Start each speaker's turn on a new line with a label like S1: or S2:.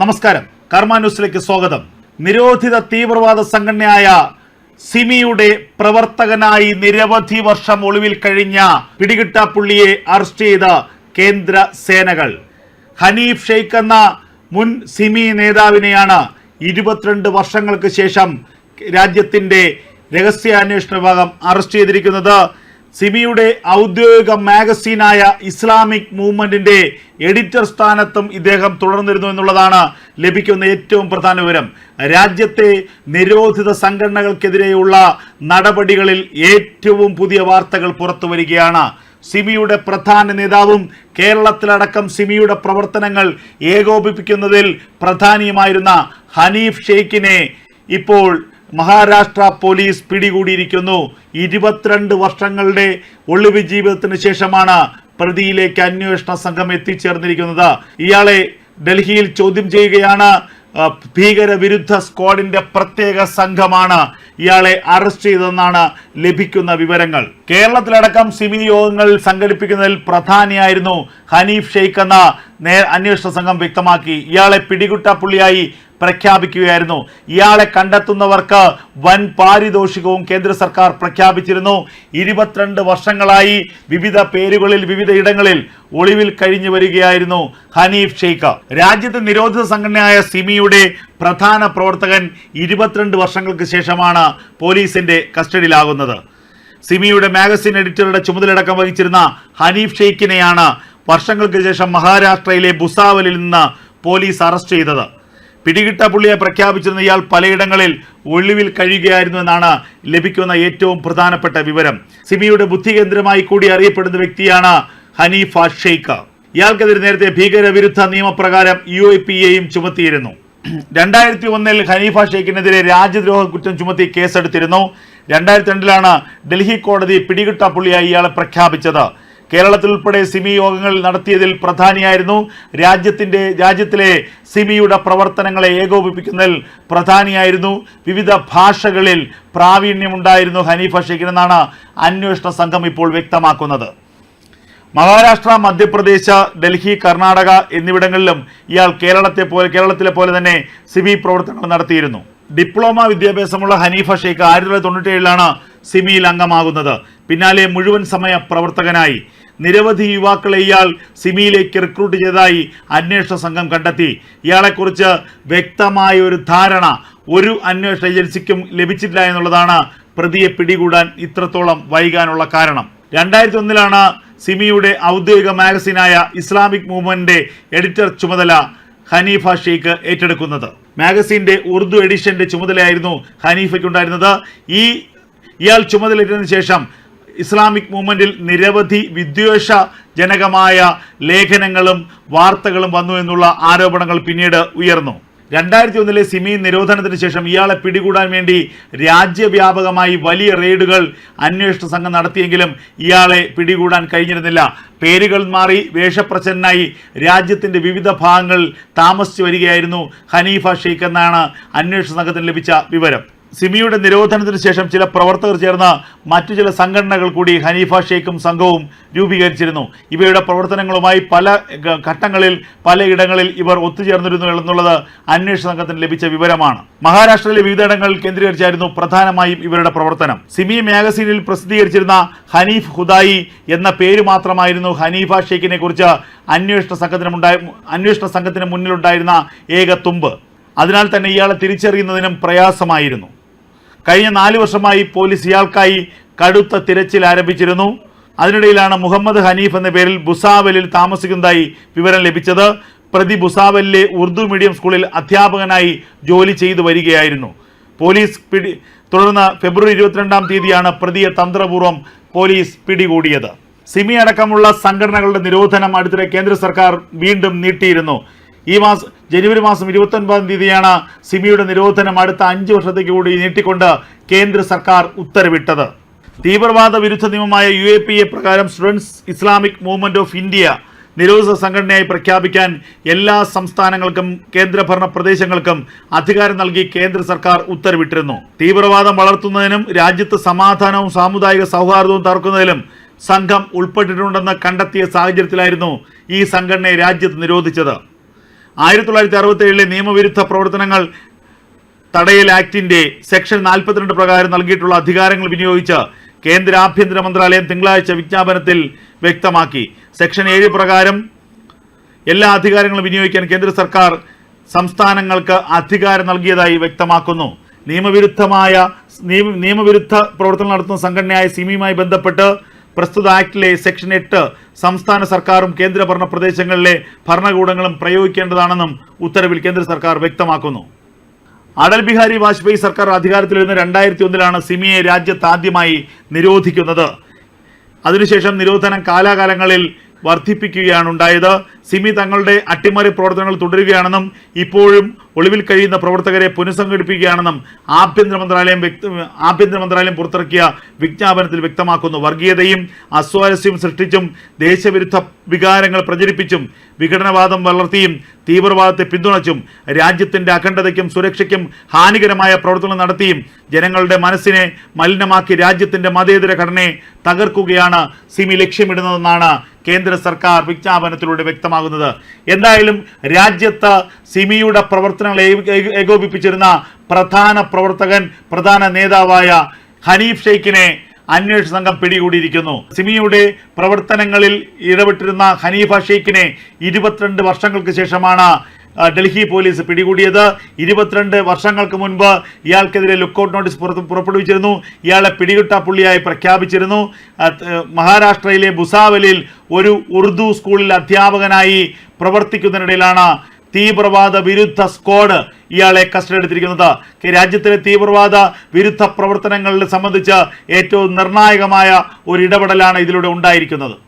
S1: നമസ്കാരം. കർമ്മ ന്യൂസിലേക്ക് സ്വാഗതം. നിരോധിത തീവ്രവാദ സംഘടനയായ സിമിയുടെ പ്രവർത്തകനായി നിരവധി വർഷം ഒളിവിൽ കഴിഞ്ഞ പിടികിട്ടാപ്പുള്ളിയെ അറസ്റ്റ് ചെയ്ത കേന്ദ്ര സേനകൾ. ഹനീഫ് ഷെയ്ഖ് എന്ന മുൻ സിമി നേതാവിനെയാണ് ഇരുപത്തിരണ്ട് വർഷങ്ങൾക്ക് ശേഷം രാജ്യത്തിന്റെ രഹസ്യാന്വേഷണ വിഭാഗം അറസ്റ്റ് ചെയ്തിരിക്കുന്നത്. സിമിയുടെ ഔദ്യോഗിക മാഗസീനായ ഇസ്ലാമിക് മൂവ്മെന്റിന്റെ എഡിറ്റർ സ്ഥാനത്തും ഇദ്ദേഹം തുടർന്നിരുന്നു എന്നുള്ളതാണ് ലഭിക്കുന്ന ഏറ്റവും പ്രധാന വിവരം. രാജ്യത്തെ നിരോധിത സംഘടനകൾക്കെതിരെയുള്ള നടപടികളിൽ ഏറ്റവും പുതിയ വാർത്തകൾ പുറത്തു വരികയാണ്. സിമിയുടെ പ്രധാന നേതാവും കേരളത്തിലടക്കം സിമിയുടെ പ്രവർത്തനങ്ങൾ ഏകോപിപ്പിക്കുന്നതിൽ പ്രധാനിയുമായിരുന്ന ഹനീഫ് ഷെയ്ഖിനെ ഇപ്പോൾ മഹാരാഷ്ട്ര പോലീസ് പിടികൂടിയിരിക്കുന്നു. ഇരുപത്തിരണ്ട് വർഷങ്ങളുടെ ഒളിവ് ജീവിതത്തിന് ശേഷമാണ് പ്രതിയിലേക്ക് അന്വേഷണ സംഘം എത്തിച്ചേർന്നിരിക്കുന്നത്. ഇയാളെ ഡൽഹിയിൽ ചോദ്യം ചെയ്യുകയാണ് ഭീകരവിരുദ്ധ സ്ക്വാഡിന്റെ പ്രത്യേക സംഘമാണ് ഇയാളെ അറസ്റ്റ് ചെയ്തതെന്നാണ് ലഭിക്കുന്ന വിവരങ്ങൾ. കേരളത്തിലടക്കം സിമി യോഗങ്ങൾ സംഘടിപ്പിക്കുന്നതിൽ പ്രധാനിയായിരുന്നു ഹനീഫ് ഷെയ്ഖ് എന്ന നേ അന്വേഷണ സംഘം വ്യക്തമാക്കി. ഇയാളെ പിടികുട്ടപ്പുള്ളിയായി പ്രഖ്യാപിക്കുകയായിരുന്നു. ഇയാളെ കണ്ടെത്തുന്നവർക്ക് വൻ പാരിതോഷികവും കേന്ദ്ര സർക്കാർ പ്രഖ്യാപിച്ചിരുന്നു. ഇരുപത്തിരണ്ട് വർഷങ്ങളായി വിവിധ പേരുകളിൽ വിവിധ ഇടങ്ങളിൽ ഒളിവിൽ കഴിഞ്ഞു വരികയായിരുന്നു ഹനീഫ് ഷെയ്ഖ്. രാജ്യത്തെ നിരോധിത സംഘടനയായ സിമിയുടെ പ്രധാന പ്രവർത്തകൻ ഇരുപത്തിരണ്ട് വർഷങ്ങൾക്ക് ശേഷമാണ് പോലീസിന്റെ കസ്റ്റഡിയിലാകുന്നത്. സിമിയുടെ മാഗസിൻ എഡിറ്ററുടെ ചുമതലയടക്കം വഹിച്ചിരുന്ന ഹനീഫ് ഷെയ്ഖിനെയാണ് വർഷങ്ങൾക്ക് ശേഷം മഹാരാഷ്ട്രയിലെ ബുസാവലിൽ നിന്ന് പോലീസ് അറസ്റ്റ് ചെയ്തത്. പിടികിട്ട പുള്ളിയെ പ്രഖ്യാപിച്ചിരുന്ന ഇയാൾ പലയിടങ്ങളിൽ ഒളിവിൽ കഴിയുകയായിരുന്നു എന്നാണ് ലഭിക്കുന്ന ഏറ്റവും പ്രധാനപ്പെട്ട വിവരം. സിമിയുടെ ബുദ്ധികേന്ദ്രമായി കൂടി അറിയപ്പെടുന്ന വ്യക്തിയാണ് ഹനീഫ ഷെയ്ഖ്. ഇയാൾക്കെതിരെ നേരത്തെ ഭീകരവിരുദ്ധ നിയമപ്രകാരം യു എ പി എയും ചുമത്തിയിരുന്നു. രണ്ടായിരത്തി ഒന്നിൽ ഹനീഫ ഷെയ്ഖിനെതിരെ രാജ്യദ്രോഹ കുറ്റം ചുമത്തി കേസെടുത്തിരുന്നു. രണ്ടായിരത്തി രണ്ടിലാണ് ഡൽഹി കോടതി പിടികിട്ട പുള്ളിയായി ഇയാളെ പ്രഖ്യാപിച്ചത്. കേരളത്തിൽ ഉൾപ്പെടെ സിമി യോഗങ്ങൾ നടത്തിയതിൽ പ്രധാനിയായിരുന്നു. രാജ്യത്തിന്റെ രാജ്യത്തിലെ സിമിയുടെ പ്രവർത്തനങ്ങളെ ഏകോപിപ്പിക്കുന്നതിൽ പ്രധാനിയായിരുന്നു. വിവിധ ഭാഷകളിൽ പ്രാവീണ്യമുണ്ടായിരുന്നു ഹനീഫ ഷെയ്ഖിനെന്നാണ് അന്വേഷണ സംഘം ഇപ്പോൾ വ്യക്തമാക്കുന്നത്. മഹാരാഷ്ട്ര മധ്യപ്രദേശ് ഡൽഹി കർണാടക എന്നിവിടങ്ങളിലും ഇയാൾ കേരളത്തെ പോലെ കേരളത്തിലെ പോലെ തന്നെ സിമി പ്രവർത്തനങ്ങൾ നടത്തിയിരുന്നു. ഡിപ്ലോമ വിദ്യാഭ്യാസമുള്ള ഹനീഫ ഷെയ്ഖ് ആയിരത്തി തൊള്ളായിരത്തി തൊണ്ണൂറ്റേഴിലാണ് സിമിയിൽ അംഗമാകുന്നത്. പിന്നാലെ മുഴുവൻ സമയ പ്രവർത്തകനായി. നിരവധി യുവാക്കളെ ഇയാൾ സിമിയിലേക്ക് റിക്രൂട്ട് ചെയ്തതായി അന്വേഷണ സംഘം കണ്ടെത്തി. ഇയാളെക്കുറിച്ച് വ്യക്തമായ ഒരു ധാരണ ഒരു അന്വേഷണ ഏജൻസിക്കും ലഭിച്ചില്ല എന്നുള്ളതാണ് പ്രതിയെ പിടികൂടാൻ ഇത്രത്തോളം വൈകാനുള്ള കാരണം. രണ്ടായിരത്തി ഒന്നിലാണ് സിമിയുടെ ഔദ്യോഗിക മാഗസീനായ ഇസ്ലാമിക് മൂവ്മെന്റിന്റെ എഡിറ്റർ ചുമതല ഹനീഫ ഷെയ്ഖ് ഏറ്റെടുക്കുന്നത്. മാഗസീന്റെ ഉറുദു എഡിഷന്റെ ചുമതലയായിരുന്നു ഹനീഫയ്ക്കുണ്ടായിരുന്നത്. ഈ ഇയാൾ ചുമതലയേറ്റതിനു ശേഷം ഇസ്ലാമിക് മൂവ്മെന്റിൽ നിരവധി വിദ്വേഷ ജനകമായ ലേഖനങ്ങളും വാർത്തകളും വന്നു എന്നുള്ള ആരോപണങ്ങൾ പിന്നീട് ഉയർന്നു. രണ്ടായിരത്തി ഒന്നിലെ സിമി നിരോധനത്തിന് ശേഷം ഇയാളെ പിടികൂടാൻ വേണ്ടി രാജ്യവ്യാപകമായി വലിയ റെയ്ഡുകൾ അന്വേഷണ സംഘം നടത്തിയെങ്കിലും ഇയാളെ പിടികൂടാൻ കഴിഞ്ഞിരുന്നില്ല. പേരുകൾ മാറി വേഷപ്രച്ഛന്നായി രാജ്യത്തിന്റെ വിവിധ ഭാഗങ്ങളിൽ താമസിച്ചു വരികയായിരുന്നു ഹനീഫ ഷെയ്ഖ് എന്നാണ് അന്വേഷണ സംഘത്തിന് ലഭിച്ച വിവരം. സിമിയുടെ നിരോധനത്തിന് ശേഷം ചില പ്രവർത്തകർ ചേർന്ന മറ്റു ചില സംഘടനകൾ കൂടി ഹനീഫ ഷെയ്ഖും സംഘവും രൂപീകരിച്ചിരുന്നു. ഇവയുടെ പ്രവർത്തനങ്ങളുമായി പല ഘട്ടങ്ങളിൽ പലയിടങ്ങളിൽ ഇവർ ഒത്തുചേർന്നിരുന്നു എന്നുള്ളത് അന്വേഷണ സംഘത്തിന് ലഭിച്ച വിവരമാണ്. മഹാരാഷ്ട്രയിലെ വിവിധയിടങ്ങളിൽ കേന്ദ്രീകരിച്ചായിരുന്നു പ്രധാനമായും ഇവരുടെ പ്രവർത്തനം. സിമി മാഗസീനിൽ പ്രസിദ്ധീകരിച്ചിരുന്ന ഹനീഫ് ഹുദായി എന്ന പേര് മാത്രമായിരുന്നു ഹനീഫ ഷെയ്ഖിനെ കുറിച്ച് അന്വേഷണ സംഘത്തിനുണ്ടായ അന്വേഷണ സംഘത്തിന് മുന്നിലുണ്ടായിരുന്ന ഏക തുമ്പ്. അതിനാൽ തന്നെ ഇയാളെ തിരിച്ചറിയുന്നതിനും പ്രയാസമായിരുന്നു. കഴിഞ്ഞ നാല് വർഷമായി പോലീസ് ഇയാൾക്കായി കടുത്ത തിരച്ചിൽ ആരംഭിച്ചിരുന്നു. അതിനിടയിലാണ് മുഹമ്മദ് ഹനീഫ് എന്ന പേരിൽ ബുസാവലിൽ താമസിക്കുന്നതായി വിവരം ലഭിച്ചത്. പ്രതി ബുസാവലിലെ ഉറുദു മീഡിയം സ്കൂളിൽ അധ്യാപകനായി ജോലി ചെയ്തു വരികയായിരുന്നു. പോലീസ് പിടി തുടർന്ന് ഫെബ്രുവരി ഇരുപത്തിരണ്ടാം തീയതിയാണ് പ്രതിയെ തന്ത്രപൂർവം പോലീസ് പിടികൂടിയത്. സിമി അടക്കമുള്ള സംഘടനകളുടെ നിരോധനം അടുത്തിടെ കേന്ദ്ര സർക്കാർ വീണ്ടും നീട്ടിയിരുന്നു. ഈ മാസം ജനുവരി മാസം ഇരുപത്തൊൻപതാം തീയതിയാണ് സിമിയുടെ നിരോധനം അടുത്ത അഞ്ച് വർഷത്തേക്ക് കൂടി നീട്ടിക്കൊണ്ട് കേന്ദ്ര സർക്കാർ ഉത്തരവിട്ടത്. തീവ്രവാദ വിരുദ്ധ നിയമമായ യു എ പി എ പ്രകാരം students Islamic movement of India നിരോധിത സംഘടനയായി പ്രഖ്യാപിക്കാൻ എല്ലാ സംസ്ഥാനങ്ങൾക്കും കേന്ദ്രഭരണ പ്രദേശങ്ങൾക്കും അധികാരം നൽകി കേന്ദ്ര സർക്കാർ ഉത്തരവിട്ടിരുന്നു. തീവ്രവാദം വളർത്തുന്നതിനും രാജ്യത്ത് സമാധാനവും സാമുദായിക സൗഹാർദ്ദവും തകർക്കുന്നതിലും സംഘം ഉൾപ്പെട്ടിട്ടുണ്ടെന്ന് കണ്ടെത്തിയ സാഹചര്യത്തിലായിരുന്നു ഈ സംഘടനയെ രാജ്യത്ത് നിരോധിച്ചത്. ആയിരത്തി തൊള്ളായിരത്തി അറുപത്തി ഏഴിലെ നിയമവിരുദ്ധ പ്രവർത്തനങ്ങൾ തടയൽ ആക്ടിന്റെ സെക്ഷൻ നാൽപ്പത്തിരണ്ട് പ്രകാരം നൽകിയിട്ടുള്ള അധികാരങ്ങൾ വിനിയോഗിച്ച് കേന്ദ്ര ആഭ്യന്തര മന്ത്രാലയം തിങ്കളാഴ്ച വിജ്ഞാപനത്തിൽ വ്യക്തമാക്കി. സെക്ഷൻ ഏഴ് പ്രകാരം എല്ലാ അധികാരങ്ങളും വിനിയോഗിക്കാൻ കേന്ദ്ര സർക്കാർ സംസ്ഥാനങ്ങൾക്ക് അധികാരം നൽകിയതായി വ്യക്തമാക്കുന്നു. നിയമവിരുദ്ധമായ നിയമവിരുദ്ധ പ്രവർത്തനം നടത്തുന്ന സംഘടനയായ സിമിയുമായി ബന്ധപ്പെട്ട് പ്രസ്തുത ആക്ടിലെ സെക്ഷൻ എട്ട്? സംസ്ഥാന സർക്കാരും കേന്ദ്രഭരണ പ്രദേശങ്ങളിലെ ഭരണകൂടങ്ങളും പ്രയോഗിക്കേണ്ടതാണെന്നും ഉത്തരവിൽ കേന്ദ്ര സർക്കാർ വ്യക്തമാക്കുന്നു. അടൽ ബിഹാരി വാജ്പേയി സർക്കാർ അധികാരത്തിൽ വരുന്ന രണ്ടായിരത്തി ഒന്നിലാണ് സിമിയെ രാജ്യത്ത് ആദ്യമായി നിരോധിക്കുന്നത്. അതിനുശേഷം നിരോധനം കാലാകാലങ്ങളിൽ വർദ്ധിപ്പിക്കുകയാണ് ഉണ്ടായത് സിമി തങ്ങളുടെ അട്ടിമറി പ്രവർത്തനങ്ങൾ തുടരുകയാണെന്നും ഇപ്പോഴും ഒളിവിൽ കഴിയുന്ന പ്രവർത്തകരെ പുനഃസംഘടിപ്പിക്കുകയാണെന്നും ആഭ്യന്തര മന്ത്രാലയം ആഭ്യന്തര മന്ത്രാലയം പുറത്തിറക്കിയ വിജ്ഞാപനത്തിൽ വ്യക്തമാക്കുന്നു. വർഗീയതയും അസ്വാരസ്യവും സൃഷ്ടിച്ചും ദേശവിരുദ്ധ വികാരങ്ങൾ പ്രചരിപ്പിച്ചും വിഘടനവാദം വളർത്തിയും തീവ്രവാദത്തെ പിന്തുണച്ചും രാജ്യത്തിന്റെ അഖണ്ഡതയ്ക്കും സുരക്ഷയ്ക്കും ഹാനികരമായ പ്രവർത്തനം നടത്തിയും ജനങ്ങളുടെ മനസ്സിനെ മലിനമാക്കി രാജ്യത്തിന്റെ മതേതര ഘടനയെ തകർക്കുകയാണ് സിമി ലക്ഷ്യമിടുന്നതെന്നാണ് കേന്ദ്ര സർക്കാർ വിജ്ഞാപനത്തിലൂടെ വ്യക്തമാകുന്നത്. എന്തായാലും രാജ്യത്ത് സിമിയുടെ പ്രവർത്തനങ്ങൾ ഏക- ഏക- ഏകോപിപ്പിച്ചിരുന്ന പ്രധാന പ്രവർത്തകൻ പ്രധാന നേതാവായ ഹനീഫ് ഷെയ്ഖിനെ അന്വേഷണ സംഘം പിടികൂടിയിരിക്കുന്നു. സിമിയുടെ പ്രവർത്തനങ്ങളിൽ ഇടപെട്ടിരുന്ന ഹനീഫ ഷെയ്ഖിനെ ഇരുപത്തിരണ്ട് വർഷങ്ങൾക്ക് ശേഷമാണ് ഡൽഹി പോലീസ് പിടികൂടിയത്. ഇരുപത്തിരണ്ട് വർഷങ്ങൾക്ക് മുൻപ് ഇയാൾക്കെതിരെ ലുക്കൌട്ട് നോട്ടീസ് പുറത്ത് പുറപ്പെടുവിച്ചിരുന്നു. ഇയാളെ പിടികിട്ട പുള്ളിയായി പ്രഖ്യാപിച്ചിരുന്നു. മഹാരാഷ്ട്രയിലെ ഭുസാവലിൽ ഒരു ഉറുദു സ്കൂളിൽ അധ്യാപകനായി പ്രവർത്തിക്കുന്നതിനിടയിലാണ് തീവ്രവാദ വിരുദ്ധ സ്ക്വാഡ് ഇയാളെ കസ്റ്റഡി എടുത്തിരിക്കുന്നത് കെ- രാജ്യത്തിലെ തീവ്രവാദ വിരുദ്ധ പ്രവർത്തനങ്ങളിൽ സംബന്ധിച്ച് ഏറ്റവും നിർണായകമായ ഒരു ഇടപെടലാണ് ഇതിലൂടെ ഉണ്ടായിരിക്കുന്നത്.